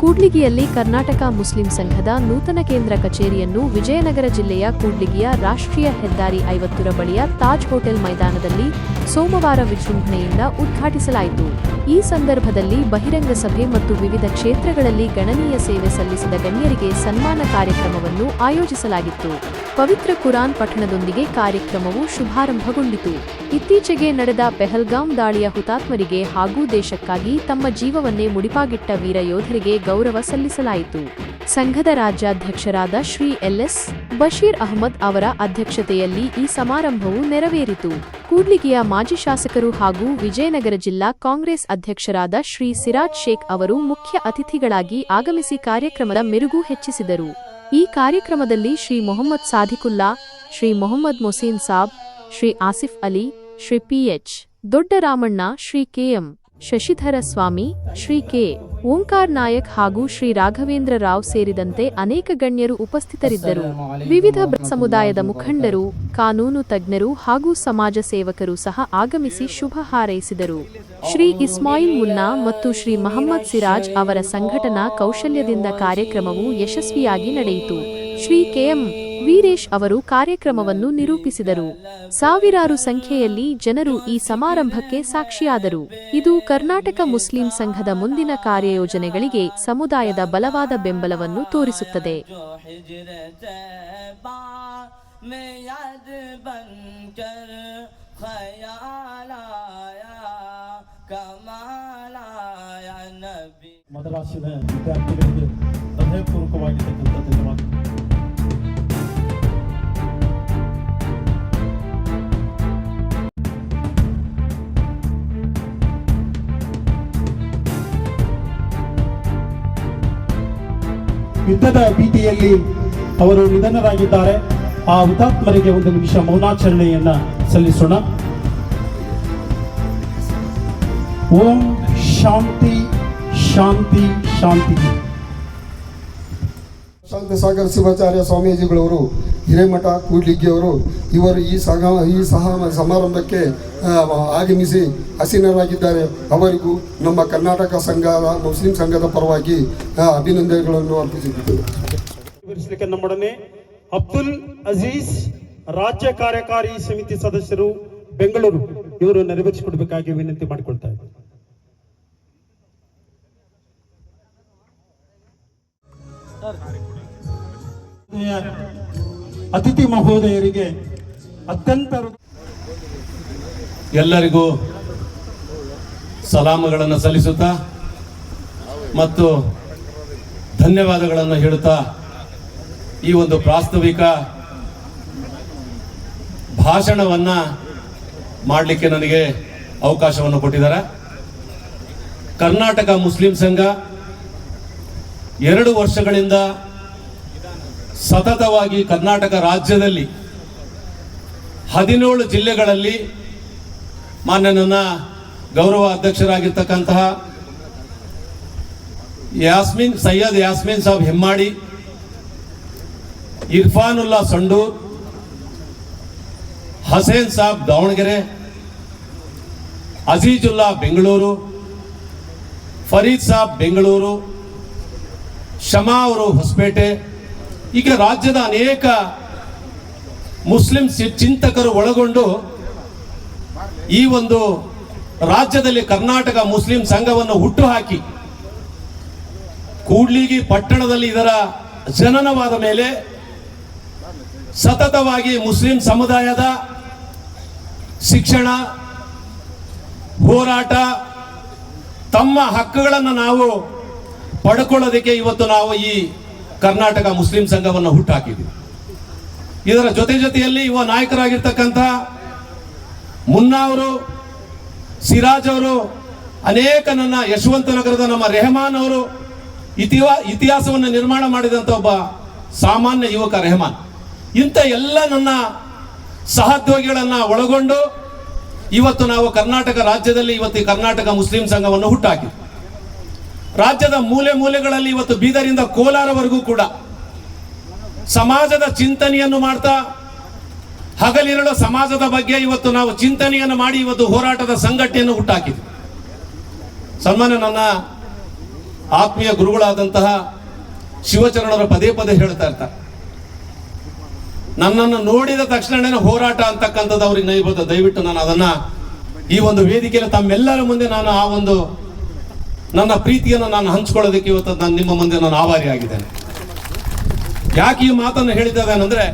ಕೂಡ್ಲಿಗಿಯಲ್ಲಿ Karnataka Muslim ಸಂಘದ ನೂತನ ಕೇಂದ್ರ ಕಚೇರಿಯನ್ನು ವಿಜಯನಗರ ಜಿಲ್ಲೆಯ ಕೂಡ್ಲಿಗಿಯ ರಾಷ್ಟ್ರೀಯ ಹೆದ್ದಾರಿ ಐವತ್ತರ ಬಳಿಯ ತಾಜ್ ಹೋಟೆಲ್ ಮೈದಾನದಲ್ಲಿ ಸೋಮವಾರ ವಿಜೃಂಭಣೆಯಿಂದ ಉದ್ಘಾಟಿಸಲಾಯಿತು. ಈ ಸಂದರ್ಭದಲ್ಲಿ ಬಹಿರಂಗ ಸಭೆ ಮತ್ತು ವಿವಿಧ ಕ್ಷೇತ್ರಗಳಲ್ಲಿ ಗಣನೀಯ ಸೇವೆ ಸಲ್ಲಿಸಿದ ಗಣ್ಯರಿಗೆ ಸನ್ಮಾನ ಕಾರ್ಯಕ್ರಮವನ್ನು ಆಯೋಜಿಸಲಾಗಿತ್ತು. ಪವಿತ್ರ ಕುರಾನ್ ಪಠಣದೊಂದಿಗೆ ಕಾರ್ಯಕ್ರಮವು ಶುಭಾರಂಭಗೊಂಡಿತು. ಇತ್ತೀಚೆಗೆ ನಡೆದ ಪೆಹಲ್ಗಾಂ ದಾಳಿಯ ಹುತಾತ್ಮರಿಗೆ ಹಾಗೂ ದೇಶಕ್ಕಾಗಿ ತಮ್ಮ ಜೀವವನ್ನೇ ಮುಡಿಪಾಗಿಟ್ಟ ವೀರ ಯೋಧರಿಗೆ ಗೌರವ ಸಲ್ಲಿಸಲಾಯಿತು. ಸಂಘದ ರಾಜ್ಯಾಧ್ಯಕ್ಷರಾದ ಶ್ರೀ ಎಲ್ಎಸ್ ಬಶೀರ್ ಅಹಮದ್ ಅವರ ಅಧ್ಯಕ್ಷತೆಯಲ್ಲಿ ಈ ಸಮಾರಂಭವು ನೆರವೇರಿತು. ಕೂಡ್ಲಿಗಿಯ ಮಾಜಿ ಶಾಸಕರು ಹಾಗೂ ವಿಜಯನಗರ ಜಿಲ್ಲಾ ಕಾಂಗ್ರೆಸ್ ಅಧ್ಯಕ್ಷರಾದ ಶ್ರೀ ಸಿರಾಜ್ ಶೇಖ್ ಅವರು ಮುಖ್ಯ ಅತಿಥಿಗಳಾಗಿ ಆಗಮಿಸಿ ಕಾರ್ಯಕ್ರಮದ ಮೆರುಗು ಹೆಚ್ಚಿಸಿದರು. ಈ ಕಾರ್ಯಕ್ರಮದಲ್ಲಿ Shri Mohammed Sadiqulla Shri Mohammed Mohsin Saab, Shri Asif Ali, Shri PH Doddaramanna, Shri KM Shashidhara Swamy, Shri K Omkar Nayak ಹಾಗೂ ಶ್ರೀ ರಾಘವೇಂದ್ರ ರಾವ್ ಸೇರಿದಂತೆ ಅನೇಕ ಗಣ್ಯರು ಉಪಸ್ಥಿತರಿದ್ದರು. ವಿವಿಧ ಸಮುದಾಯದ ಮುಖಂಡರು ಕಾನೂನು ತಜ್ಞರು ಹಾಗೂ ಸಮಾಜ ಸೇವಕರು ಸಹ ಆಗಮಿಸಿ ಶುಭ ಹಾರೈಸಿದರು. ಶ್ರೀ ಇಸ್ಮಾಯಿಲ್ ಮುನ್ನಾ ಮತ್ತು ಶ್ರೀ ಮಹಮ್ಮದ್ ಸಿರಾಜ್ ಅವರ ಸಂಘಟನಾ ಕೌಶಲ್ಯದಿಂದ ಕಾರ್ಯಕ್ರಮವು ಯಶಸ್ವಿಯಾಗಿ ನಡೆಯಿತು. ಶ್ರೀ ಕೆಎಂ ವೀರೇಶ್ ಅವರು ಕಾರ್ಯಕ್ರಮವನ್ನು ನಿರೂಪಿಸಿದರು. ಸಾವಿರಾರು ಸಂಖ್ಯೆಯಲ್ಲಿ ಜನರು ಈ ಸಮಾರಂಭಕ್ಕೆ ಸಾಕ್ಷಿಯಾದರು. ಇದು ಕರ್ನಾಟಕ ಮುಸ್ಲಿಂ ಸಂಘದ ಮುಂದಿನ ಕಾರ್ಯಯೋಜನೆಗಳಿಗೆ ಸಮುದಾಯದ ಬಲವಾದ ಬೆಂಬಲವನ್ನು ತೋರಿಸುತ್ತದೆ. ವಿದ್ಯಾರ್ಥಿಗಳಿಗೆ ಯುದ್ಧದ ಭೀತಿಯಲ್ಲಿ ಅವರು ನಿಧನರಾಗಿದ್ದಾರೆ. ಆ ಹುತಾತ್ಮರಿಗೆ ಒಂದು ನಿಮಿಷ ಮೌನಾಚರಣೆಯನ್ನ ಸಲ್ಲಿಸೋಣ. ಓಂ ಶಾಂತಿ ಶಾಂತಿ ಶಾಂತಿ. ಶಾಂತಿ ಸಾಗರ ಶಿವಾಚಾರ್ಯ ಸ್ವಾಮೀಜಿಗಳವರು, ಹಿರೇಮಠ, ಕೂಡ್ಲಿಗ್ಗಿಯವರು, ಇವರು ಈ ಸಹ ಈ ಸಹ ಸಮಾರಂಭಕ್ಕೆ ಆಗಮಿಸಿ ಹಸೀನರಾಗಿದ್ದಾರೆ ಅವರಿಗೂ ನಮ್ಮ ಕರ್ನಾಟಕ ಸಂಘದ, ಮುಸ್ಲಿಂ ಸಂಘದ ಪರವಾಗಿ ಅಭಿನಂದನೆಗಳನ್ನು ಅರ್ಪಿಸಿದ್ದೇವೆ ನಮ್ಮೊಡನೆ ಅಬ್ದುಲ್ ಅಜೀಜ್ ರಾಜ್ಯ ಕಾರ್ಯಕಾರಿ ಸಮಿತಿ ಸದಸ್ಯರು, ಬೆಂಗಳೂರು. ಇವರು ನೆರವೇರಿಸಿಕೊಡ್ಬೇಕಾಗಿ ವಿನಂತಿ ಮಾಡಿಕೊಳ್ತಾ ಇದ್ದಾರೆ ಅತಿಥಿ ಮಹೋದಯರಿಗೆ ಅತ್ಯಂತ ಎಲ್ಲರಿಗೂ ಸಲಾಮಗಳನ್ನು ಸಲ್ಲಿಸುತ್ತಾ ಮತ್ತು ಧನ್ಯವಾದಗಳನ್ನು ಹೇಳುತ್ತಾ ಈ ಒಂದು ಪ್ರಾಸ್ತಾವಿಕ ಭಾಷಣವನ್ನ ಮಾಡಲಿಕ್ಕೆ ನನಗೆ ಅವಕಾಶವನ್ನು ಕೊಟ್ಟಿದ್ದಾರೆ. ಕರ್ನಾಟಕ ಮುಸ್ಲಿಂ ಸಂಘ ಎರಡು ವರ್ಷಗಳಿಂದ ಸತತವಾಗಿ ಕರ್ನಾಟಕ ರಾಜ್ಯದಲ್ಲಿ ಹದಿನೇಳು ಜಿಲ್ಲೆಗಳಲ್ಲಿ ಮಾನ್ಯ ನನ್ನ ಗೌರವ ಅಧ್ಯಕ್ಷರಾಗಿರ್ತಕ್ಕಂತಹ ಯಾಸ್ಮಿನ್, ಸೈಯದ್ ಯಾಸ್ಮಿನ್ ಸಾಬ್ ಹೆಮ್ಮಾಡಿ, ಇರ್ಫಾನುಲ್ಲಾ ಸಂಡೂರ್, ಹಸೇನ್ ಸಾಬ್ ದಾವಣಗೆರೆ, ಅಜೀಜುಲ್ಲಾ ಬೆಂಗಳೂರು, ಫರೀದ್ ಸಾಬ್ ಬೆಂಗಳೂರು ಶಮಾ ಅವರು ಹೊಸಪೇಟೆ. ಈಗ ರಾಜ್ಯದ ಅನೇಕ ಮುಸ್ಲಿಂ ಚಿಂತಕರು ಒಳಗೊಂಡು ಈ ಒಂದು ರಾಜ್ಯದಲ್ಲಿ ಕರ್ನಾಟಕ ಮುಸ್ಲಿಂ ಸಂಘವನ್ನು ಹುಟ್ಟುಹಾಕಿ, ಕೂಡ್ಲಿಗಿ ಪಟ್ಟಣದಲ್ಲಿ ಇದರ ಜನನವಾದ ಮೇಲೆ ಸತತವಾಗಿ ಮುಸ್ಲಿಂ ಸಮುದಾಯದ ಶಿಕ್ಷಣ, ಹೋರಾಟ, ತಮ್ಮ ಹಕ್ಕುಗಳನ್ನು ನಾವು ಪಡ್ಕೊಳ್ಳೋದಕ್ಕೆ ಇವತ್ತು ನಾವು ಈ ಕರ್ನಾಟಕ ಮುಸ್ಲಿಂ ಸಂಘವನ್ನು ಹುಟ್ಟಾಕಿದ್ದೀವಿ. ಇದರ ಜೊತೆ ಜೊತೆಯಲ್ಲಿ ಯುವ ನಾಯಕರಾಗಿರ್ತಕ್ಕಂಥ ಮುನ್ನಾ ಅವರು ಸಿರಾಜ್ ಅವರು, ಅನೇಕ ನನ್ನ ಯಶವಂತ ನಗರದ ನಮ್ಮ ರೆಹಮಾನ್ ಅವರು ಇತಿವಾ, ಇತಿಹಾಸವನ್ನು ನಿರ್ಮಾಣ ಮಾಡಿದಂಥ ಒಬ್ಬ ಸಾಮಾನ್ಯ ಯುವಕ ರೆಹಮಾನ್. ಇಂಥ ಎಲ್ಲ ನನ್ನ ಸಹೋದ್ಯೋಗಿಗಳನ್ನು ಒಳಗೊಂಡು ಇವತ್ತು ನಾವು ಕರ್ನಾಟಕ ರಾಜ್ಯದಲ್ಲಿ ಇವತ್ತು ಕರ್ನಾಟಕ ಮುಸ್ಲಿಂ ಸಂಘವನ್ನು ಹುಟ್ಟಾಕಿದ್ವಿ ರಾಜ್ಯದ ಮೂಲೆ ಮೂಲೆಗಳಲ್ಲಿ ಇವತ್ತು ಬೀದರಿಂದ ಕೋಲಾರವರೆಗೂ ಕೂಡ ಸಮಾಜದ ಚಿಂತನೆಯನ್ನು ಮಾಡ್ತಾ ಹಗಲಿರಳು ಸಮಾಜದ ಬಗ್ಗೆ ಇವತ್ತು ನಾವು ಚಿಂತನೆಯನ್ನು ಮಾಡಿ ಇವತ್ತು ಹೋರಾಟದ ಸಂಘಟನೆಯನ್ನು ಹುಟ್ಟಾಕಿದ್ವಿ. ಸನ್ಮಾನ್ಯ ನನ್ನ ಆತ್ಮೀಯ ಗುರುಗಳಾದಂತಹ ಶಿವಚರಣರು ಪದೇ ಪದೇ ಹೇಳ್ತಾ ಇರ್ತಾರೆ. ನನ್ನನ್ನು ನೋಡಿದ ತಕ್ಷಣನೇ ಹೋರಾಟ ಅಂತಕ್ಕಂಥದ್ದು ಅವ್ರಿಗೆ ನೈಬೋದು ದಯವಿಟ್ಟು ನಾನು ಅದನ್ನ ಈ ಒಂದು ವೇದಿಕೆಯಲ್ಲಿ ತಮ್ಮೆಲ್ಲರ ಮುಂದೆ ನಾನು ಆ ಒಂದು ನನ್ನ ಪ್ರೀತಿಯನ್ನು ನಾನು ಹಂಚ್ಕೊಳ್ಳೋದಕ್ಕೆ ಇವತ್ತು ನಾನು ನಿಮ್ಮ ಮುಂದೆ ನಾನು ಆಭಾರಿಯಾಗಿದ್ದೇನೆ ಯಾಕೆ ಈ ಮಾತನ್ನು ಅಂದ್ರೆ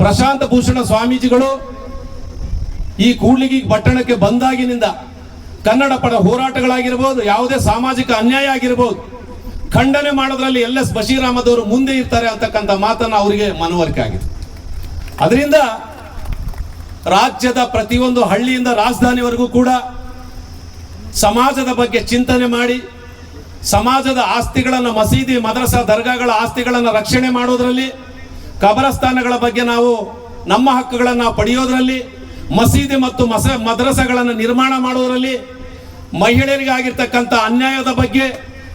ಪ್ರಶಾಂತ ಭೂಷಣ ಸ್ವಾಮೀಜಿಗಳು ಈ ಕೂಡ್ಲಿಗಿ ಪಟ್ಟಣಕ್ಕೆ ಬಂದಾಗಿನಿಂದ ಕನ್ನಡ ಪಡ ಹೋರಾಟಗಳಾಗಿರ್ಬೋದು, ಯಾವುದೇ ಸಾಮಾಜಿಕ ಅನ್ಯಾಯ ಆಗಿರ್ಬೋದು, ಖಂಡನೆ ಮಾಡೋದ್ರಲ್ಲಿ ಎಲ್ ಎಸ್ ಬಶೀರ್ ಮುಂದೆ ಇರ್ತಾರೆ ಅಂತಕ್ಕಂಥ ಮಾತನ್ನು ಅವರಿಗೆ ಮನವರಿಕೆ ಆಗಿದೆ. ಅದರಿಂದ ರಾಜ್ಯದ ಪ್ರತಿಯೊಂದು ಹಳ್ಳಿಯಿಂದ ರಾಜಧಾನಿವರೆಗೂ ಕೂಡ ಸಮಾಜದ ಬಗ್ಗೆ ಚಿಂತನೆ ಮಾಡಿ, ಸಮಾಜದ ಆಸ್ತಿಗಳನ್ನು ಮಸೀದಿ, ಮದ್ರಸಾ ದರ್ಗಾಗಳ ಆಸ್ತಿಗಳನ್ನು ರಕ್ಷಣೆ ಮಾಡೋದ್ರಲ್ಲಿ ಕಬರಸ್ಥಾನಗಳ ಬಗ್ಗೆ ನಾವು ನಮ್ಮ ಹಕ್ಕುಗಳನ್ನು ಪಡೆಯೋದ್ರಲ್ಲಿ, ಮಸೀದಿ ಮತ್ತು ಮಸ, ಮದ್ರಸಗಳನ್ನು ನಿರ್ಮಾಣ ಮಾಡೋದ್ರಲ್ಲಿ ಮಹಿಳೆಯರಿಗಾಗಿರ್ತಕ್ಕಂಥ ಅನ್ಯಾಯದ ಬಗ್ಗೆ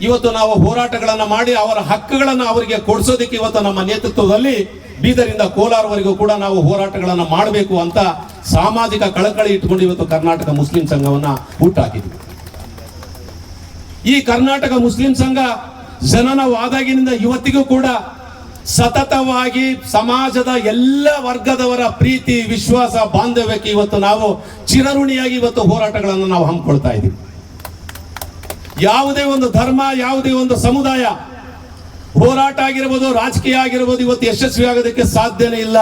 ಇವತ್ತು ನಾವು ಹೋರಾಟಗಳನ್ನು ಮಾಡಿ ಅವರ ಹಕ್ಕುಗಳನ್ನು ಅವರಿಗೆ ಕೊಡಿಸೋದಕ್ಕೆ ಇವತ್ತು ನಮ್ಮ ನೇತೃತ್ವದಲ್ಲಿ ಬೀದರಿಂದ ಕೋಲಾರವರೆಗೂ ಕೂಡ ನಾವು ಹೋರಾಟಗಳನ್ನು ಮಾಡಬೇಕು ಅಂತ ಸಾಮಾಜಿಕ ಕಳಕಳಿ ಇಟ್ಕೊಂಡು ಇವತ್ತು ಕರ್ನಾಟಕ ಮುಸ್ಲಿಂ ಸಂಘವನ್ನು ಹುಟ್ಟಾಕಿದ್ವಿ. ಈ ಕರ್ನಾಟಕ ಮುಸ್ಲಿಂ ಸಂಘ ಜನನವಾದಾಗಿನಿಂದ ಇವತ್ತಿಗೂ ಕೂಡ ಸತತವಾಗಿ ಸಮಾಜದ ಎಲ್ಲ ವರ್ಗದವರ ಪ್ರೀತಿ, ವಿಶ್ವಾಸ, ಬಾಂಧವ್ಯಕ್ಕೆ ಇವತ್ತು ನಾವು ಚಿರಋಣಿಯಾಗಿ ಇವತ್ತು ಹೋರಾಟಗಳನ್ನು ನಾವು ಹಮ್ಮಿಕೊಳ್ತಾ ಇದ್ದೀವಿ. ಯಾವುದೇ ಒಂದು ಧರ್ಮ, ಯಾವುದೇ ಒಂದು ಸಮುದಾಯ ಹೋರಾಟ ಆಗಿರ್ಬೋದು, ರಾಜಕೀಯ ಆಗಿರ್ಬೋದು, ಇವತ್ತು ಯಶಸ್ವಿ ಆಗೋದಕ್ಕೆ ಸಾಧ್ಯನೇ ಇಲ್ಲ.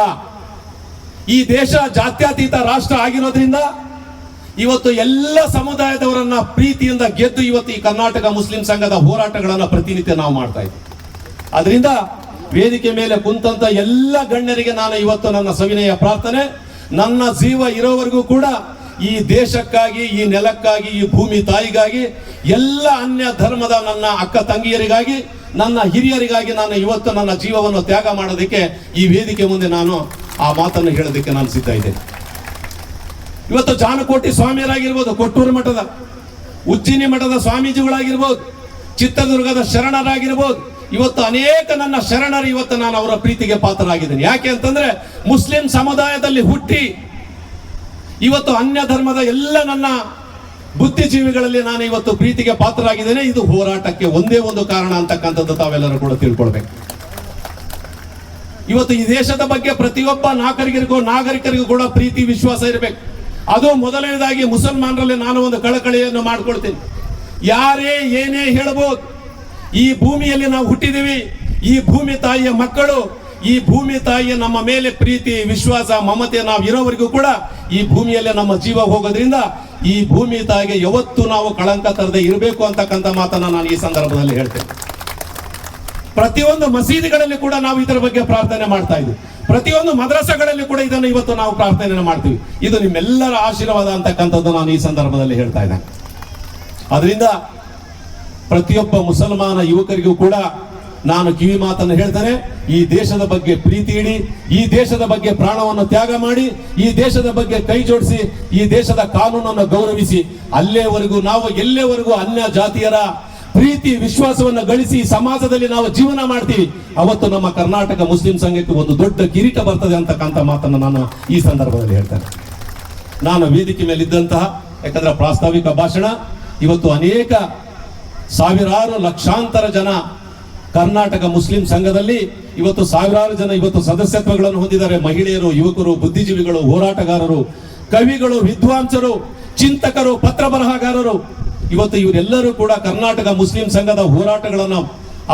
ಈ ದೇಶ ಜಾತ್ಯತೀತ ರಾಷ್ಟ್ರ ಆಗಿರೋದ್ರಿಂದ ಇವತ್ತು ಎಲ್ಲ ಸಮುದಾಯದವರನ್ನ ಪ್ರೀತಿಯಿಂದ ಗೆದ್ದು ಇವತ್ತು ಈ ಕರ್ನಾಟಕ ಮುಸ್ಲಿಂ ಸಂಘದ ಹೋರಾಟಗಳನ್ನ ಪ್ರತಿನಿತ್ಯ ನಾವು ಮಾಡ್ತಾ ಇದ್ದೀವಿ. ಅದರಿಂದ ವೇದಿಕೆ ಮೇಲೆ ಕುಂತಂತ ಎಲ್ಲ ಗಣ್ಯರಿಗೆ ನಾನು ಇವತ್ತು ನನ್ನ ಸವಿನಯ ಪ್ರಾರ್ಥನೆ, ನನ್ನ ಜೀವ ಇರೋವರೆಗೂ ಕೂಡ ಈ ದೇಶಕ್ಕಾಗಿ, ಈ ನೆಲಕ್ಕಾಗಿ, ಈ ಭೂಮಿ ತಾಯಿಗಾಗಿ, ಎಲ್ಲ ಅನ್ಯ ಧರ್ಮದ ನನ್ನ ಅಕ್ಕ ತಂಗಿಯರಿಗಾಗಿ, ನನ್ನ ಹಿರಿಯರಿಗಾಗಿ ನಾನು ಇವತ್ತು ನನ್ನ ಜೀವವನ್ನು ತ್ಯಾಗ ಮಾಡೋದಕ್ಕೆ ಈ ವೇದಿಕೆ ಮುಂದೆ ನಾನು ಆ ಮಾತನ್ನು ಹೇಳೋದಕ್ಕೆ ನಾನು ಸಿದ್ಧ ಇದ್ದೇನೆ. ಇವತ್ತು ಜಾನಕೋಟಿ ಸ್ವಾಮಿಯರಾಗಿರ್ಬೋದು, ಕೊಟ್ಟೂರು ಮಠದ, ಉಜ್ಜಿನಿ ಮಠದ ಸ್ವಾಮೀಜಿಗಳಾಗಿರ್ಬೋದು, ಚಿತ್ರದುರ್ಗದ ಶರಣರಾಗಿರ್ಬೋದು. ಇವತ್ತು ಅನೇಕ ನನ್ನ ಶರಣರು ಇವತ್ತು ನಾನು ಅವರ ಪ್ರೀತಿಗೆ ಪಾತ್ರರಾಗಿದ್ದೇನೆ. ಯಾಕೆ ಅಂತಂದ್ರೆ ಮುಸ್ಲಿಂ ಸಮುದಾಯದಲ್ಲಿ ಹುಟ್ಟಿ ಇವತ್ತು ಅನ್ಯ ಧರ್ಮದ ಎಲ್ಲ ನನ್ನ ಬುದ್ಧಿಜೀವಿಗಳಲ್ಲಿ ನಾನು ಇವತ್ತು ಪ್ರೀತಿಗೆ ಪಾತ್ರರಾಗಿದ್ದೇನೆ. ಇದು ಹೋರಾಟಕ್ಕೆ ಒಂದೇ ಒಂದು ಕಾರಣ ಅಂತಕ್ಕಂಥದ್ದು ತಾವೆಲ್ಲರೂ ಕೂಡ ತಿಳ್ಕೊಳ್ಬೇಕು. ಇವತ್ತು ಈ ದೇಶದ ಬಗ್ಗೆ ಪ್ರತಿಯೊಬ್ಬ ನಾಗರಿಕರಿಗೂ ನಾಗರಿಕರಿಗೂ ಕೂಡ ಪ್ರೀತಿ, ವಿಶ್ವಾಸ ಇರಬೇಕು. ಅದು ಮೊದಲನೇದಾಗಿ ಮುಸಲ್ಮಾನರಲ್ಲಿ ನಾನು ಒಂದು ಕಳಕಳಿಯನ್ನು ಮಾಡ್ಕೊಳ್ತೀನಿ. ಯಾರೇ ಏನೇ ಹೇಳಬಹುದು ಈ ಭೂಮಿಯಲ್ಲಿ ನಾವು ಹುಟ್ಟಿದೀವಿ, ಈ ಭೂಮಿ ತಾಯಿಯ ಮಕ್ಕಳು, ಈ ಭೂಮಿ ತಾಯಿಯ ನಮ್ಮ ಮೇಲೆ ಪ್ರೀತಿ, ವಿಶ್ವಾಸ, ಮಮತೆ ನಾವು ಇರೋವರೆಗೂ ಕೂಡ ಈ ಭೂಮಿಯಲ್ಲೇ ನಮ್ಮ ಜೀವ ಹೋಗೋದ್ರಿಂದ ಈ ಭೂಮಿ ತಾಯಿಗೆ ಯಾವತ್ತೂ ನಾವು ಕಳಂಕ ತರದೆ ಇರಬೇಕು ಅಂತಕ್ಕಂಥ ಮಾತನ್ನ ನಾನು ಈ ಸಂದರ್ಭದಲ್ಲಿ ಹೇಳ್ತೇನೆ. ಪ್ರತಿಯೊಂದು ಮಸೀದಿಗಳಲ್ಲಿ ಕೂಡ ನಾವು ಇದರ ಬಗ್ಗೆ ಪ್ರಾರ್ಥನೆ ಮಾಡ್ತಾ ಇದ್ವಿ. ಪ್ರತಿಯೊಂದು ಮದ್ರಸಗಳಲ್ಲಿ ಕೂಡ ಇದನ್ನು ಇವತ್ತು ನಾವು ಪ್ರಾರ್ಥನೆ ಮಾಡ್ತೀವಿ. ಇದು ನಿಮ್ಮೆಲ್ಲರ ಆಶೀರ್ವಾದ ಅಂತಕ್ಕಂಥದ್ದು ನಾನು ಈ ಸಂದರ್ಭದಲ್ಲಿ ಹೇಳ್ತಾ ಇದ್ದೇನೆ. ಅದರಿಂದ ಪ್ರತಿಯೊಬ್ಬ ಮುಸಲ್ಮಾನ ಯುವಕರಿಗೂ ಕೂಡ ನಾನು ಕಿವಿ ಮಾತನ್ನು ಹೇಳ್ತೇನೆ. ಈ ದೇಶದ ಬಗ್ಗೆ ಪ್ರೀತಿ ಇಡಿ, ಈ ದೇಶದ ಬಗ್ಗೆ ಪ್ರಾಣವನ್ನು ತ್ಯಾಗ ಮಾಡಿ, ಈ ದೇಶದ ಬಗ್ಗೆ ಕೈ ಜೋಡಿಸಿ, ಈ ದೇಶದ ಕಾನೂನನ್ನು ಗೌರವಿಸಿ ಅಲ್ಲೇವರೆಗೂ ನಾವು ಎಲ್ಲೇವರೆಗೂ ಅನ್ಯ ಜಾತಿಯರ ಪ್ರೀತಿ, ವಿಶ್ವಾಸವನ್ನು ಗಳಿಸಿ ಸಮಾಜದಲ್ಲಿ ನಾವು ಜೀವನ ಮಾಡ್ತೀವಿ. ಅವತ್ತು ನಮ್ಮ ಕರ್ನಾಟಕ ಮುಸ್ಲಿಂ ಸಂಘಕ್ಕೆ ಒಂದು ದೊಡ್ಡ ಕಿರೀಟ ಬರ್ತದೆ ಅಂತಕ್ಕಂಥ ಮಾತನ್ನು ನಾನು ಈ ಸಂದರ್ಭದಲ್ಲಿ ಹೇಳ್ತೇನೆ. ನಾನು ವೇದಿಕೆ ಮೇಲಿದ್ದಂತಹ, ಯಾಕಂದ್ರೆ ಪ್ರಾಸ್ತಾವಿಕ ಭಾಷಣ, ಇವತ್ತು ಅನೇಕ ಸಾವಿರಾರು ಲಕ್ಷಾಂತರ ಜನ ಕರ್ನಾಟಕ ಮುಸ್ಲಿಂ ಸಂಘದಲ್ಲಿ ಇವತ್ತು ಸಾವಿರಾರು ಜನ ಇವತ್ತು ಸದಸ್ಯತ್ವಗಳನ್ನು ಹೊಂದಿದ್ದಾರೆ. ಮಹಿಳೆಯರು, ಯುವಕರು, ಬುದ್ಧಿಜೀವಿಗಳು, ಹೋರಾಟಗಾರರು, ಕವಿಗಳು, ವಿದ್ವಾಂಸರು, ಚಿಂತಕರು, ಪತ್ರ ಬರಹಗಾರರು ಇವತ್ತು ಇವರೆಲ್ಲರೂ ಕೂಡ ಕರ್ನಾಟಕ ಮುಸ್ಲಿಂ ಸಂಘದ ಹೋರಾಟಗಳನ್ನು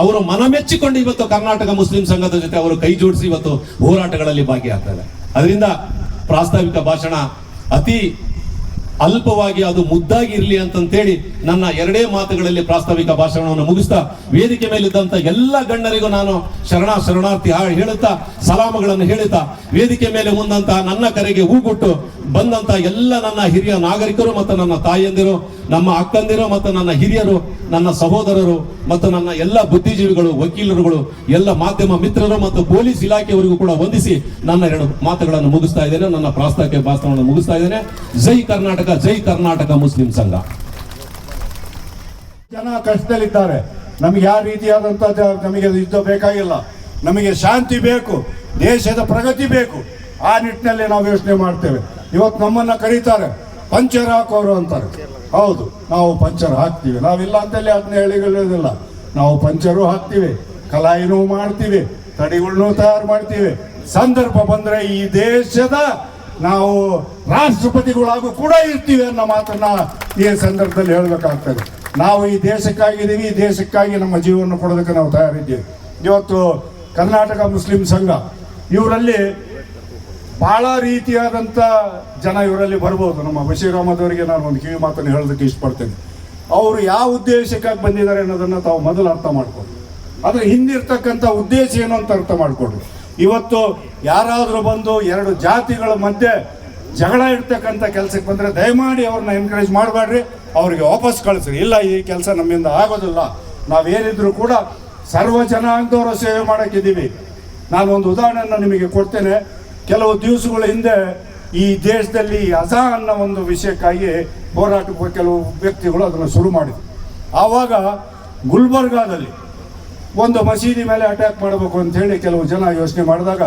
ಅವರು ಮನಮೆಚ್ಚಿಕೊಂಡು ಇವತ್ತು ಕರ್ನಾಟಕ ಮುಸ್ಲಿಂ ಸಂಘದ ಜೊತೆ ಅವರು ಕೈ ಜೋಡಿಸಿ ಇವತ್ತು ಹೋರಾಟಗಳಲ್ಲಿ ಭಾಗಿಯಾಗ್ತಾರೆ. ಅದರಿಂದ ಪ್ರಾಸ್ತಾವಿಕ ಭಾಷಣ ಅತಿ ಅಲ್ಪವಾಗಿ ಅದು ಮುದ್ದಾಗಿ ಇರಲಿ ಅಂತಂತೇಳಿ ನನ್ನ ಎರಡೇ ಮಾತುಗಳಲ್ಲಿ ಪ್ರಾಸ್ತಾವಿಕ ಭಾಷಣವನ್ನು ಮುಗಿಸ್ತಾ ವೇದಿಕೆ ಮೇಲಿದ್ದಂಥ ಎಲ್ಲ ಗಣ್ಯರಿಗೂ ನಾನು ಶರಣ ಶರಣಾರ್ಥಿ ಹೇಳುತ್ತಾ, ಸಲಾಮಗಳನ್ನು ಹೇಳುತ್ತಾ, ವೇದಿಕೆ ಮೇಲೆ ಮುಂದಂತ ನನ್ನ ಕರೆಗೆ ಹೂಗುಟ್ಟು ಬಂದಂತ ಎಲ್ಲ ನನ್ನ ಹಿರಿಯ ನಾಗರಿಕರು ಮತ್ತು ನನ್ನ ತಾಯಂದಿರು ನಮ್ಮ ಅಕ್ಕಂದಿರು ಮತ್ತು ನನ್ನ ಹಿರಿಯರು, ನನ್ನ ಸಹೋದರರು ಮತ್ತು ನನ್ನ ಎಲ್ಲ ಬುದ್ಧಿಜೀವಿಗಳು, ವಕೀಲರುಗಳು, ಎಲ್ಲ ಮಾಧ್ಯಮ ಮಿತ್ರರು ಮತ್ತು ಪೊಲೀಸ್ ಇಲಾಖೆಯವರಿಗೂ ಕೂಡ ವಂದಿಸಿ ನನ್ನ ಎರಡು ಮಾತುಗಳನ್ನು ಮುಗಿಸ್ತಾ ಇದ್ದೇನೆ. ನನ್ನ ಪ್ರಾಸ್ತಾವಿಕ ಭಾಷಣವನ್ನು ಮುಗಿಸ್ತಾ ಇದ್ದೇನೆ. ಜೈ ಕರ್ನಾಟಕ ಜೈ ಕರ್ನಾಟಕ ಮುಸ್ಲಿಂ ಸಂಘ. ಜನ ಕಷ್ಟದಲ್ಲಿದ್ದಾರೆ. ನಮಗೆ ಯಾವ ರೀತಿಯಾದಂಥ ಜ- ನಮಗೆ ಯುದ್ಧ ಬೇಕಾಗಿಲ್ಲ. ನಮಗೆ ಶಾಂತಿ ಬೇಕು. ದೇಶದ ಪ್ರಗತಿ ಬೇಕು. ಆ ನಿಟ್ಟಿನಲ್ಲಿ ನಾವು ಯೋಚನೆ ಮಾಡ್ತೇವೆ. ಇವತ್ತು ನಮ್ಮನ್ನ ಕರೀತಾರೆ. ಪಂಚರ್ ಹಾಕೋರು ಅಂತಾರೆ. ಹೌದು, ನಾವು ಪಂಚರ್ ಹಾಕ್ತೀವಿ. ನಾವಿಲ್ಲ ಅಂತೇಳಿ ಅದನ್ನ ಹೇಳಿಗಳಿಲ್ಲ ನಾವು ಪಂಚರು ಹಾಕ್ತೀವಿ, ಕಲಾಯಿನೂ ಮಾಡ್ತೀವಿ ತಡಿಗಳನ್ನೂ ತಯಾರು ಮಾಡ್ತೀವಿ. ಸಂದರ್ಭ ಬಂದ್ರೆ ಈ ದೇಶದ ನಾವು ರಾಷ್ಟ್ರಪತಿಗಳಾಗೂ ಕೂಡ ಇರ್ತೀವಿ ಅನ್ನೋ ಮಾತನ್ನ ಈ ಸಂದರ್ಭದಲ್ಲಿ ಹೇಳಬೇಕಾಗ್ತದೆ. ನಾವು ಈ ದೇಶಕ್ಕಾಗಿದ್ದೀವಿ, ಈ ದೇಶಕ್ಕಾಗಿ ನಮ್ಮ ಜೀವನ ಕೊಡೋದಕ್ಕೆ ನಾವು ತಯಾರಿದ್ದೀವಿ. ಇವತ್ತು ಕರ್ನಾಟಕ ಮುಸ್ಲಿಂ ಸಂಘ, ಇವರಲ್ಲಿ ಬಹಳ ರೀತಿಯಾದಂಥ ಜನ ಇವರಲ್ಲಿ ಬರ್ಬೋದು. ನಮ್ಮ ಬಶೀರ್ ಅಹಮದ್ ಅವರಿಗೆ ನಾನು ಒಂದು ಕಿವಿ ಮಾತನ್ನು ಹೇಳೋದಕ್ಕೆ ಇಷ್ಟಪಡ್ತೇನೆ. ಅವರು ಯಾವ ಉದ್ದೇಶಕ್ಕಾಗಿ ಬಂದಿದ್ದಾರೆ ಅನ್ನೋದನ್ನು ತಾವು ಮೊದಲು ಅರ್ಥ ಮಾಡ್ಕೊಂಡು ಅದ್ರ ಹಿಂದಿರ್ತಕ್ಕಂಥ ಉದ್ದೇಶ ಏನು ಅಂತ ಅರ್ಥ ಮಾಡಿಕೊಡ್ರಿ ಇವತ್ತು ಯಾರಾದರೂ ಬಂದು ಎರಡು ಜಾತಿಗಳ ಮಧ್ಯೆ ಜಗಳ ಇರ್ತಕ್ಕಂಥ ಕೆಲಸಕ್ಕೆ ಬಂದರೆ ದಯಮಾಡಿ ಅವ್ರನ್ನ ಎನ್ಕರೇಜ್ ಮಾಡಬೇಡ್ರಿ. ಅವರಿಗೆ ವಾಪಸ್ ಕಳಿಸ್ರಿ. ಇಲ್ಲ, ಈ ಕೆಲಸ ನಮ್ಮಿಂದ ಆಗೋದಿಲ್ಲ. ನಾವೇನಿದ್ರು ಕೂಡ ಸರ್ವ ಜನಾಂಗದವರ ಸೇವೆ ಮಾಡೋಕ್ಕಿದ್ದೀವಿ ಒಂದು ಉದಾಹರಣೆಯನ್ನು ನಿಮಗೆ ಕೊಡ್ತೇನೆ. ಕೆಲವು ದಿವಸಗಳ ಹಿಂದೆ ಈ ದೇಶದಲ್ಲಿ ಅಜಾ ಅನ್ನೋ ಒಂದು ವಿಷಯಕ್ಕಾಗಿ ಹೋರಾಟ ಕೆಲವು ವ್ಯಕ್ತಿಗಳು ಅದನ್ನು ಶುರು ಮಾಡಿದ್ರು. ಆವಾಗ ಗುಲ್ಬರ್ಗಾದಲ್ಲಿ ಒಂದು ಮಸೀದಿ ಮೇಲೆ ಅಟ್ಯಾಕ್ ಮಾಡಬೇಕು ಅಂತ ಹೇಳಿ ಕೆಲವು ಜನ ಯೋಚನೆ ಮಾಡಿದಾಗ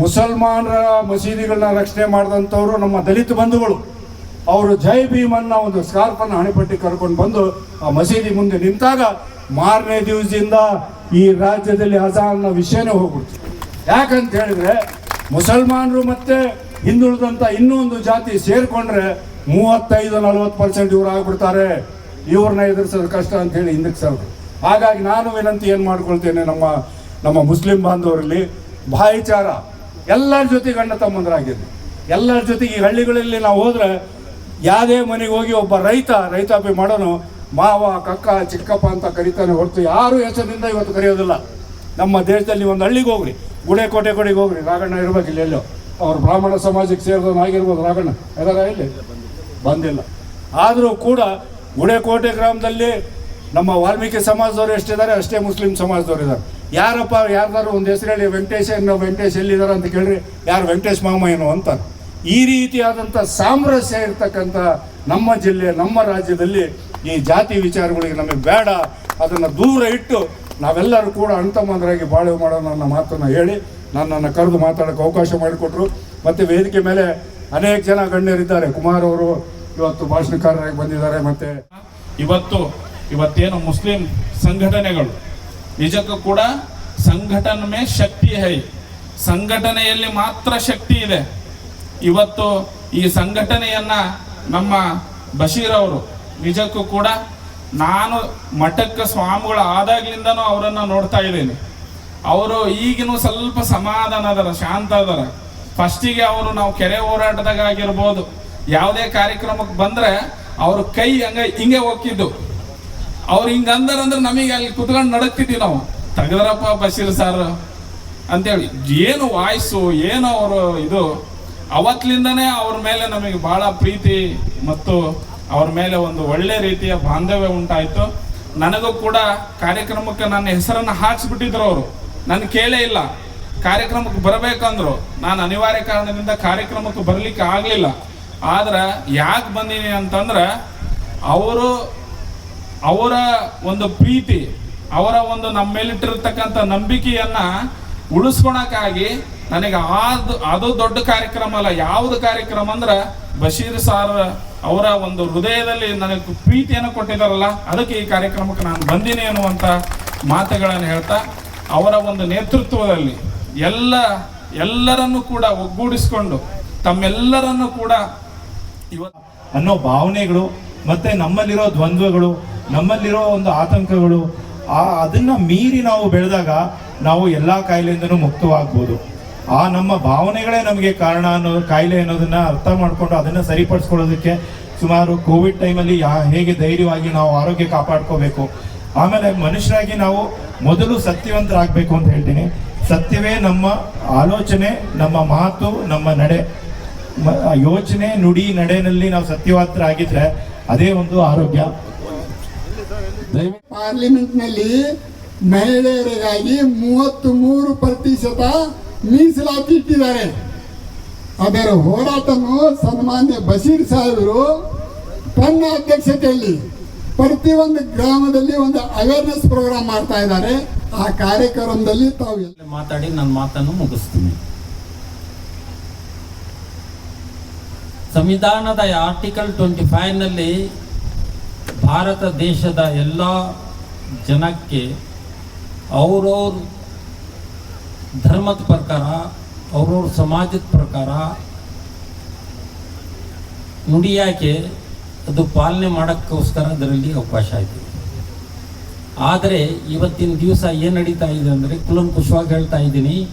ಮುಸಲ್ಮಾನರ ಮಸೀದಿಗಳನ್ನ ರಕ್ಷಣೆ ಮಾಡಿದಂಥವ್ರು ನಮ್ಮ ದಲಿತ ಬಂಧುಗಳು, ಅವರು ಜೈ ಭೀಮನ್ನ ಒಂದು ಸ್ಕಾರ್ಪನ್ನು ಹಣೆಪಟ್ಟಿ ಕರ್ಕೊಂಡು ಬಂದು ಆ ಮಸೀದಿ ಮುಂದೆ ನಿಂತಾಗ ಮಾರನೇ ದಿವಸದಿಂದ ಈ ರಾಜ್ಯದಲ್ಲಿ ಅಜಾ ಅನ್ನೋ ವಿಷಯನೇ ಹೋಗ್ಬಿಡ್ತು. ಯಾಕಂತ ಹೇಳಿದ್ರೆ ಮುಸಲ್ಮಾನರು ಮತ್ತೆ ಹಿಂದುಳಿದಂಥ ಇನ್ನೊಂದು ಜಾತಿ ಸೇರ್ಕೊಂಡ್ರೆ ಮೂವತ್ತೈದು, ನಲವತ್ತು ಪರ್ಸೆಂಟ್ ಇವ್ರು ಆಗ್ಬಿಡ್ತಾರೆ. ಇವ್ರನ್ನ ಎದುರಿಸೋದು ಕಷ್ಟ ಅಂತ ಹೇಳಿ ಹಿಂದಕ್ಕೆ ಸರ್ ಹಾಗಾಗಿ ನಾನು ವಿನಂತಿ ಏನು ಮಾಡ್ಕೊಳ್ತೇನೆ ನಮ್ಮ ನಮ್ಮ ಮುಸ್ಲಿಂ ಬಾಂಧವರಲ್ಲಿ, ಭಾಯಿಚಾರ, ಎಲ್ಲರ ಜೊತೆಗೆ ಅಣ್ಣ ತಮ್ಮಂದರಾಗಿದೆ ಎಲ್ಲರ ಜೊತೆಗೆ ಈ ಹಳ್ಳಿಗಳಲ್ಲಿ ನಾವು ಹೋದ್ರೆ ಯಾವುದೇ ಮನೆಗೆ ಹೋಗಿ ಒಬ್ಬ ರೈತ ರೈತಾಪಿ ಮಾಡೋನು, ಮಾವ, ಕಕ್ಕ, ಚಿಕ್ಕಪ್ಪ ಅಂತ ಕರಿತಾನೆ ಹೊರತು ಯಾರು ಹೆಸರಿನಿಂದ ಇವತ್ತು ಕರೆಯೋದಿಲ್ಲ. ನಮ್ಮ ದೇಶದಲ್ಲಿ ಒಂದು ಹಳ್ಳಿಗೆ ಹೋಗ್ರಿ ಗುಡೆ ಕೋಟೆ ಕೋಡಿಗೆ ಹೋಗ್ರಿ. ಇರ್ಬೇಕು ಇಲ್ಲಿ ಎಲ್ಲೋ. ಅವ್ರು ಬ್ರಾಹ್ಮಣ ಸಮಾಜಕ್ಕೆ ಸೇರಿದವನು ಆಗಿರ್ಬೋದು. ರಾಗಣ್ಣ ಅದರ ಇಲ್ಲಿ? ಬಂದಿಲ್ಲ. ಆದರೂ ಕೂಡ ಗುಡೆಕೋಟೆ ಗ್ರಾಮದಲ್ಲಿ ನಮ್ಮ ವಾಲ್ಮೀಕಿ ಸಮಾಜದವ್ರು ಎಷ್ಟಿದ್ದಾರೆ, ಅಷ್ಟೇ ಮುಸ್ಲಿಂ ಸಮಾಜದವ್ರು ಇದ್ದಾರೆ. ಯಾರಪ್ಪ ಯಾರ್ದಾರು ಒಂದು ಹೆಸರು ಹೇಳಿ, ವೆಂಕಟೇಶ ಏನೋ, ವೆಂಕಟೇಶ್ ಎಲ್ಲಿದ್ದಾರೆ ಅಂತ ಕೇಳ್ರಿ, ಯಾರು ವೆಂಕಟೇಶ್ ಮಾಮ ಏನು ಅಂತ. ಈ ರೀತಿಯಾದಂಥ ಸಾಮರಸ್ಯ ಇರ್ತಕ್ಕಂಥ ನಮ್ಮ ಜಿಲ್ಲೆ, ನಮ್ಮ ರಾಜ್ಯದಲ್ಲಿ ಈ ಜಾತಿ ವಿಚಾರಗಳಿಗೆ ನಮಗೆ ಬೇಡ. ಅದನ್ನು ದೂರ ಇಟ್ಟು ನಾವೆಲ್ಲರೂ ಕೂಡ ಅಣ್ತಮ್ಮಂದರಾಗಿ ಬಾಳೆ ಮಾಡೋ ನನ್ನ ಮಾತನ್ನು ಹೇಳಿ ನನ್ನನ್ನು ಕರೆದು ಮಾತಾಡೋಕ್ಕೆ ಅವಕಾಶ ಮಾಡಿಕೊಟ್ರು. ಮತ್ತು ವೇದಿಕೆ ಮೇಲೆ ಅನೇಕ ಜನ ಗಣ್ಯರಿದ್ದಾರೆ. ಕುಮಾರ್ ಅವರು ಇವತ್ತು ಭಾಷಣಕಾರರಾಗಿ ಬಂದಿದ್ದಾರೆ. ಮತ್ತು ಇವತ್ತು ಇವತ್ತೇನು ಮುಸ್ಲಿಂ ಸಂಘಟನೆಗಳು. ನಿಜಕ್ಕೂ ಕೂಡ ಸಂಘಟನೆ ಶಕ್ತಿ ಹೈ. ಸಂಘಟನೆಯಲ್ಲಿ ಮಾತ್ರ ಶಕ್ತಿ ಇದೆ. ಇವತ್ತು ಈ ಸಂಘಟನೆಯನ್ನು ನಮ್ಮ ಬಶೀರ್ ಅವರು ನಿಜಕ್ಕೂ ಕೂಡ ನಾನು ಮಠಕ್ಕೆ ಸ್ವಾಮಿಗಳು ಆದಾಗ್ಲಿಂದನೂ ಅವರನ್ನು ನೋಡ್ತಾ ಇದ್ದೀನಿ. ಅವರು ಈಗಿನೂ ಸ್ವಲ್ಪ ಸಮಾಧಾನ ಅದರ, ಶಾಂತ ಅದರ. ಫಸ್ಟಿಗೆ ಅವರು ನಾವು ಕೆರೆ ಹೋರಾಟದಾಗ ಆಗಿರ್ಬೋದು ಯಾವುದೇ ಕಾರ್ಯಕ್ರಮಕ್ಕೆ ಬಂದ್ರೆ ಅವ್ರ ಕೈ ಹಂಗೆ, ಹಿಂಗೆ ಹೋಗ್ತಿದ್ದು. ಅವ್ರು ಹಿಂಗ ಅಂದರಂದ್ರೆ ನಮಗೆ ಅಲ್ಲಿ ಕುತ್ಕೊಂಡು ನಡಕ್ತಿದ್ವಿ ನಾವು. ತೆಗದ್ರಪ್ಪ ಬಶೀರ್ ಸರ್ ಅಂತೇಳಿ, ಏನು ವಾಯ್ಸು, ಏನು ಅವರು ಇದು ಅವತ್ಲಿಂದನೇ ಅವ್ರ ಮೇಲೆ ನಮಗೆ ಬಹಳ ಪ್ರೀತಿ ಮತ್ತು ಅವ್ರ ಮೇಲೆ ಒಂದು ಒಳ್ಳೆ ರೀತಿಯ ಬಾಂಧವ್ಯ ಉಂಟಾಯಿತು. ನನಗೂ ಕೂಡ ಕಾರ್ಯಕ್ರಮಕ್ಕೆ ನನ್ನ ಹೆಸರನ್ನು ಹಾಕ್ಸ್ಬಿಟ್ಟಿದ್ರು ಅವರು. ನನ್ನ ಕೇಳೇ ಇಲ್ಲ. ಕಾರ್ಯಕ್ರಮಕ್ಕೆ ಬರಬೇಕಂದ್ರು. ನಾನು ಅನಿವಾರ್ಯ ಕಾರಣದಿಂದ ಕಾರ್ಯಕ್ರಮಕ್ಕೆ ಬರಲಿಕ್ಕೆ ಆಗಲಿಲ್ಲ. ಆದ್ರೆ ಯಾಕೆ ಬಂದೀನಿ ಅಂತಂದ್ರೆ ಅವರು ಅವರ ಒಂದು ಪ್ರೀತಿ, ಅವರ ಒಂದು ನಮ್ಮ ಮೇಲಿಟ್ಟಿರ್ತಕ್ಕಂಥ ನಂಬಿಕೆಯನ್ನ ಉಳಿಸ್ಕೊಳಕ್ಕಾಗಿ ನನಗೆ ಅದು ಅದು ದೊಡ್ಡ ಕಾರ್ಯಕ್ರಮ ಅಲ್ಲ. ಯಾವ್ದು ಕಾರ್ಯಕ್ರಮ ಅಂದ್ರೆ ಬಶೀರ್ ಸಾರ್ ಅವರ ಒಂದು ಹೃದಯದಲ್ಲಿ ನನಗೆ ಪ್ರೀತಿಯನ್ನು ಕೊಟ್ಟಿದ್ದಾರಲ್ಲ, ಅದಕ್ಕೆ ಈ ಕಾರ್ಯಕ್ರಮಕ್ಕೆ ನಾನು ಬಂದಿನಿ ಅನ್ನುವಂಥ ಮಾತುಗಳನ್ನು ಹೇಳ್ತಾ, ಅವರ ಒಂದು ನೇತೃತ್ವದಲ್ಲಿ ಎಲ್ಲ ಎಲ್ಲರನ್ನು ಕೂಡ ಒಗ್ಗೂಡಿಸ್ಕೊಂಡು ತಮ್ಮೆಲ್ಲರನ್ನು ಕೂಡ ಇವ ಅನ್ನೋ ಭಾವನೆಗಳು, ಮತ್ತೆ ನಮ್ಮಲ್ಲಿರೋ ದ್ವಂದ್ವಗಳು, ನಮ್ಮಲ್ಲಿರೋ ಒಂದು ಆತಂಕಗಳು, ಆ ಅದನ್ನ ಮೀರಿ ನಾವು ಬೆಳೆದಾಗ ನಾವು ಎಲ್ಲಾ ಕಾಯಿಲೆಯಿಂದನೂ ಮುಕ್ತವಾಗ್ಬೋದು. ಆ ನಮ್ಮ ಭಾವನೆಗಳೇ ನಮಗೆ ಕಾರಣ ಅನ್ನೋ ಕಾಯಿಲೆ ಅನ್ನೋದನ್ನ ಅರ್ಥ ಮಾಡಿಕೊಂಡು ಅದನ್ನ ಸರಿಪಡಿಸ್ಕೊಳ್ಳೋದಕ್ಕೆ ಸುಮಾರು ಕೋವಿಡ್ ಟೈಮಲ್ಲಿ ಯಾ ಹೇಗೆ ಧೈರ್ಯವಾಗಿ ನಾವು ಆರೋಗ್ಯ ಕಾಪಾಡ್ಕೋಬೇಕು. ಆಮೇಲೆ ಮನುಷ್ಯರಾಗಿ ನಾವು ಮೊದಲು ಸತ್ಯವಂತರಾಗಬೇಕು ಅಂತ ಹೇಳ್ತೀನಿ. ಸತ್ಯವೇ ನಮ್ಮ ಆಲೋಚನೆ, ನಮ್ಮ ಮಾತು, ನಮ್ಮ ನಡೆ. ಯೋಚನೆ, ನುಡಿ, ನಡೆನಲ್ಲಿ ನಾವು ಸತ್ಯವಂತರಾಗಿದ್ರೆ ಅದೇ ಒಂದು ಆರೋಗ್ಯ. ಪಾರ್ಲಿಮೆಂಟ್ನಲ್ಲಿ ಮಹಿಳೆಯರಿಗಾಗಿ ಮೂವತ್ತು ಮೂರು ಪ್ರತಿಶತ ಮೀಸಲಾತಿ ಇಟ್ಟಿದ್ದಾರೆ. ಅದರ ಹೋರಾಟವನ್ನು ಸನ್ಮಾನ್ಯ ಬಶೀರ್ ಸಾಹೇಬರು ತನ್ನ ಅಧ್ಯಕ್ಷತೆಯಲ್ಲಿ ಪ್ರತಿಯೊಂದು ಗ್ರಾಮದಲ್ಲಿ ಒಂದು ಅವೇರ್ನೆಸ್ ಪ್ರೋಗ್ರಾಮ್ ಮಾಡ್ತಾ ಇದ್ದಾರೆ. ಆ ಕಾರ್ಯಕ್ರಮದಲ್ಲಿ ತಾವು ಮಾತಾಡಿ ನನ್ನ ಮಾತನ್ನು ಮುಗಿಸ್ತೀನಿ. ಸಂವಿಧಾನದ ಆರ್ಟಿಕಲ್ ಟ್ವೆಂಟಿ ಫೈವ್ನಲ್ಲಿ ಭಾರತ ದೇಶದ ಎಲ್ಲ ಜನಕ್ಕೆ ಅವ್ರವ್ರ ಧರ್ಮದ ಪ್ರಕಾರ, ಅವ್ರವ್ರ ಸಮಾಜದ ಪ್ರಕಾರ, ನುಡಿಯಾಕೆ ಅದು ಪಾಲನೆ ಮಾಡೋಕ್ಕೋಸ್ಕರ ಅದರಲ್ಲಿ ಅವಕಾಶ ಆಯಿತು. ಆದರೆ ಇವತ್ತಿನ ದಿವಸ ಏನು ನಡೀತಾ ಇದೆ ಅಂದರೆ ಕುಲಂಕುಷವಾಗಿ ಹೇಳ್ತಾ ಇದ್ದೀನಿ.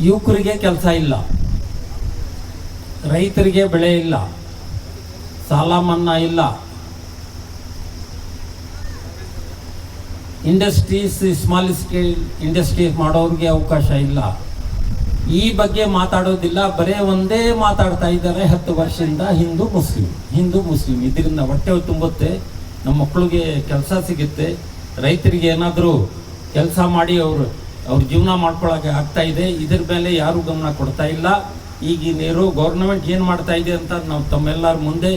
ಯುವಕರಿಗೆ ಕೆಲಸ ಇಲ್ಲ. ರೈತರಿಗೆ ಬೆಳೆ ಇಲ್ಲ. ಸಾಲ ಮನ್ನಾ ಇಲ್ಲ. ಇಂಡಸ್ಟ್ರೀಸ್ ಸ್ಮಾಲ್ ಸ್ಕೇಲ್ ಇಂಡಸ್ಟ್ರೀಸ್ ಮಾಡೋರಿಗೆ ಅವಕಾಶ ಇಲ್ಲ. ಈ ಬಗ್ಗೆ ಮಾತಾಡೋದಿಲ್ಲ, ಬರೇ ಒಂದೇ ಮಾತಾಡ್ತಾ ಇದ್ದಾರೆ ಹತ್ತು ವರ್ಷದಿಂದ ಹಿಂದೂ ಮುಸ್ಲಿಂ ಹಿಂದೂ ಮುಸ್ಲಿಂ. ಇದರಿಂದ ಹೊಟ್ಟೆ ತುಂಬುತ್ತೆ, ನಮ್ಮ ಮಕ್ಕಳಿಗೆ ಕೆಲಸ ಸಿಗುತ್ತೆ, ರೈತರಿಗೆ ಏನಾದರೂ ಕೆಲಸ ಮಾಡಿ ಅವರು, ಅವ್ರ ಜೀವನ ಮಾಡ್ಕೊಳ್ಳೋಕೆ ಆಗ್ತಾ ಇದೆ, ಇದ್ರ ಮೇಲೆ ಯಾರೂ ಗಮನ ಕೊಡ್ತಾ ಇಲ್ಲ. ಈಗಿನ ಇರೋ ಗೌರ್ನಮೆಂಟ್ ಏನು ಮಾಡ್ತಾ ಇದೆ ಅಂತ ನಾವು ತಮ್ಮೆಲ್ಲರ ಮುಂದೆ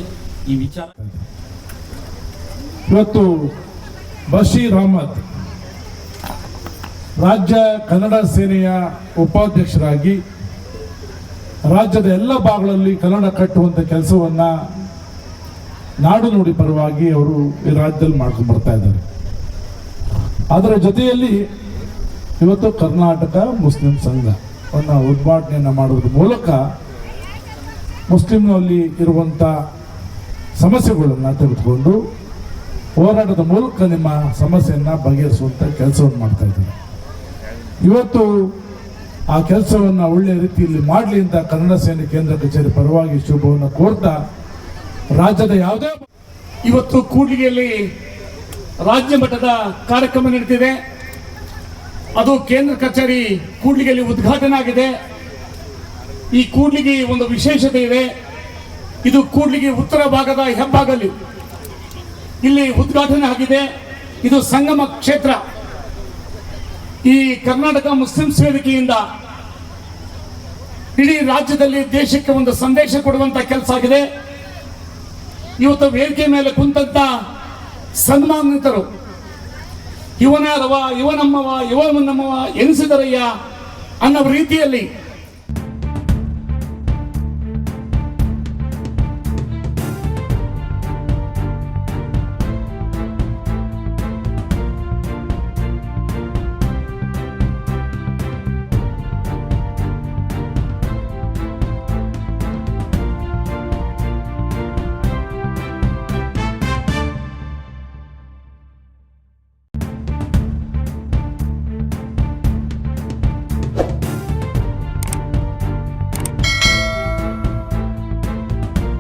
ಈ ವಿಚಾರ ಇವತ್ತು ಬಶೀರ್ ಅಹಮದ್ ರಾಜ್ಯ ಕನ್ನಡ ಸೇನೆಯ ಉಪಾಧ್ಯಕ್ಷರಾಗಿ ರಾಜ್ಯದ ಎಲ್ಲ ಭಾಗಗಳಲ್ಲಿ ಕನ್ನಡ ಕಟ್ಟುವಂಥ ಕೆಲಸವನ್ನ ನಾಡು ನುಡಿ ಪರವಾಗಿ ಅವರು ಈ ರಾಜ್ಯದಲ್ಲಿ ಮಾಡ್ಕೊಂಡು ಬರ್ತಾ ಇದ್ದಾರೆ. ಅದರ ಜೊತೆಯಲ್ಲಿ ಇವತ್ತು ಕರ್ನಾಟಕ ಮುಸ್ಲಿಂ ಸಂಘ ಸಂಘವನ್ನು ಉದ್ಘಾಟನೆಯನ್ನು ಮಾಡೋದ್ರ ಮೂಲಕ ಮುಸ್ಲಿಂನಲ್ಲಿ ಇರುವಂಥ ಸಮಸ್ಯೆಗಳನ್ನು ತೆಗೆದುಕೊಂಡು ಹೋರಾಟದ ಮೂಲಕ ನಿಮ್ಮ ಸಮಸ್ಯೆಯನ್ನು ಬಗೆಹರಿಸುವಂಥ ಕೆಲಸವನ್ನು ಮಾಡ್ತಾ ಇದ್ದಾರೆ ಇವತ್ತು ಆ ಕೆಲಸವನ್ನು ಒಳ್ಳೆಯ ರೀತಿಯಲ್ಲಿ ಮಾಡಲಿ ಅಂತ ಕನ್ನಡ ಸೇನೆ ಕೇಂದ್ರ ಕಚೇರಿ ಪರವಾಗಿ ಶುಭವನ್ನು ಕೋರ್ತಾ ರಾಜ್ಯದ ಯಾವುದೇ ಇವತ್ತು ಕೂಡ್ಲಿಗೆಯಲ್ಲಿ ರಾಜ್ಯ ಮಟ್ಟದ ಕಾರ್ಯಕ್ರಮ ನಡೀತಿದೆ. ಅದು ಕೇಂದ್ರ ಕಚೇರಿ ಕೂಡ್ಲಿಗೆಯಲ್ಲಿ ಉದ್ಘಾಟನೆ ಆಗಿದೆ. ಈ ಕೂಡ್ಲಿಗೆ ಒಂದು ವಿಶೇಷತೆ ಇದೆ. ಇದು ಕೂಡ್ಲಿಗೆ ಉತ್ತರ ಭಾಗದ ಹೆಬ್ಬಾಗಲ್ಲಿ ಇಲ್ಲಿ ಉದ್ಘಾಟನೆ ಆಗಿದೆ. ಇದು ಸಂಗಮ ಕ್ಷೇತ್ರ. ಈ ಕರ್ನಾಟಕ ಮುಸ್ಲಿಂ ವೇದಿಕೆಯಿಂದ ಇಡೀ ರಾಜ್ಯದಲ್ಲಿ ದೇಶಕ್ಕೆ ಒಂದು ಸಂದೇಶ ಕೊಡುವಂತ ಕೆಲಸ ಆಗಿದೆ. ಇವತ್ತು ವೇದಿಕೆ ಮೇಲೆ ಕುಂತಂತ ಸನ್ಮಾನಿತರು. ಇವನಾರವ ಇವನಮ್ಮವ ಯುವ ನಮ್ಮವ ಎನಿಸಿದರಯ್ಯ ಅನ್ನೋ ರೀತಿಯಲ್ಲಿ